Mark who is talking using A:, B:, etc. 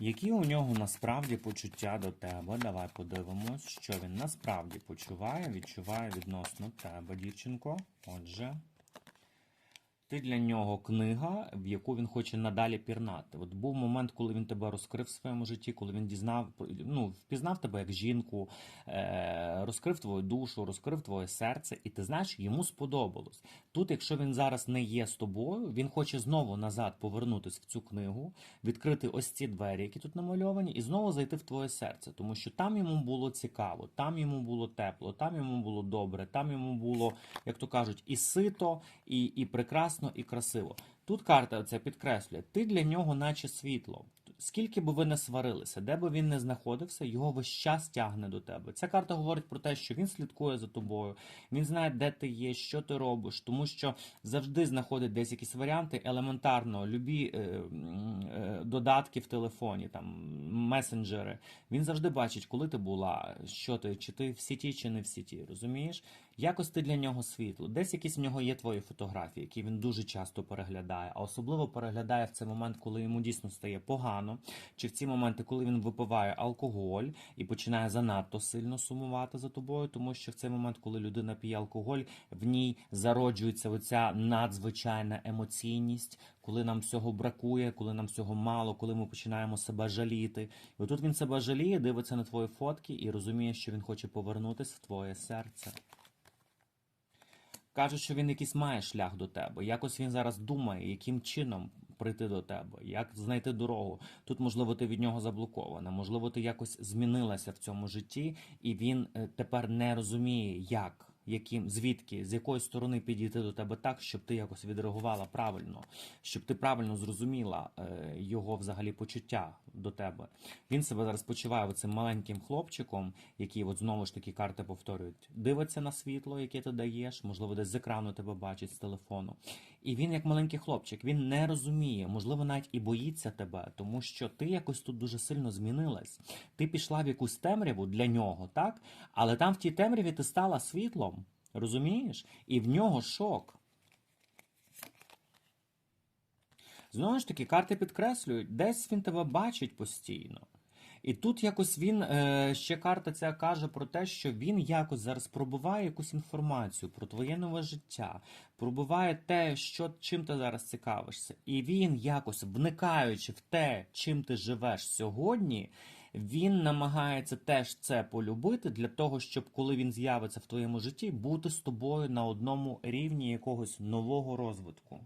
A: Які у нього насправді почуття до тебе? Давай подивимось, що він насправді почуває, відчуває відносно тебе, дівчинко. Отже, ти для нього книга, в яку він хоче надалі пірнати. От був момент, коли він тебе розкрив в своєму житті, коли він дізнав, ну, впізнав тебе як жінку, е, розкрив твою душу, розкрив твоє серце, і ти знаєш, йому сподобалось. Тут, якщо він зараз не є з тобою, він хоче знову назад повернутися в цю книгу, відкрити ось ці двері, які тут намальовані, і знову зайти в твоє серце, тому що там йому було цікаво, там йому було тепло, там йому було добре, там йому було, як то кажуть, і сито, і, і прекрасно, і красиво. Тут карта це підкреслює, ти для нього, наче світло. Скільки би ви не сварилися, де би він не знаходився, його весь час тягне до тебе. Ця карта говорить про те, що він слідкує за тобою, він знає, де ти є, що ти робиш, тому що завжди знаходить десь якісь варіанти елементарно, любі е, е, додатки в телефоні, там месенджери. Він завжди бачить, коли ти була, що ти, чи ти в сіті, чи не в сіті. Розумієш? Якось ти для нього світло. Десь якісь в нього є твої фотографії, які він дуже часто переглядає, а особливо переглядає в цей момент, коли йому дійсно стає погано, чи в ці моменти, коли він випиває алкоголь і починає занадто сильно сумувати за тобою, тому що в цей момент, коли людина п'є алкоголь, в ній зароджується оця надзвичайна емоційність, коли нам всього бракує, коли нам всього мало, коли ми починаємо себе жаліти. І отут він себе жаліє, дивиться на твої фотки і розуміє, що він хоче повернутися в твоє серце. Каже, що він якийсь має шлях до тебе. Якось він зараз думає, яким чином прийти до тебе, як знайти дорогу. Тут, можливо, ти від нього заблокована, можливо, ти якось змінилася в цьому житті, і він е, тепер не розуміє, як. Яким, звідки, з якої сторони підійти до тебе так, щоб ти якось відреагувала правильно, щоб ти правильно зрозуміла е, його взагалі почуття до тебе. Він себе зараз почуває цим маленьким хлопчиком, який от знову ж таки карти повторюють, дивиться на світло, яке ти даєш, можливо, десь з екрану тебе бачить з телефону. І він, як маленький хлопчик, він не розуміє, можливо, навіть і боїться тебе, тому що ти якось тут дуже сильно змінилась. Ти пішла в якусь темряву для нього, так? Але там в тій темряві ти стала світлом. Розумієш? І в нього шок. Знову ж таки, карти підкреслюють, десь він тебе бачить постійно. І тут якось він, е, ще карта ця каже про те, що він якось зараз пробиває якусь інформацію про твоє нове життя, пробиває те, що, чим ти зараз цікавишся. І він якось, вникаючи в те, чим ти живеш сьогодні, він намагається теж це полюбити для того, щоб коли він з'явиться в твоєму житті, бути з тобою на одному рівні якогось нового розвитку.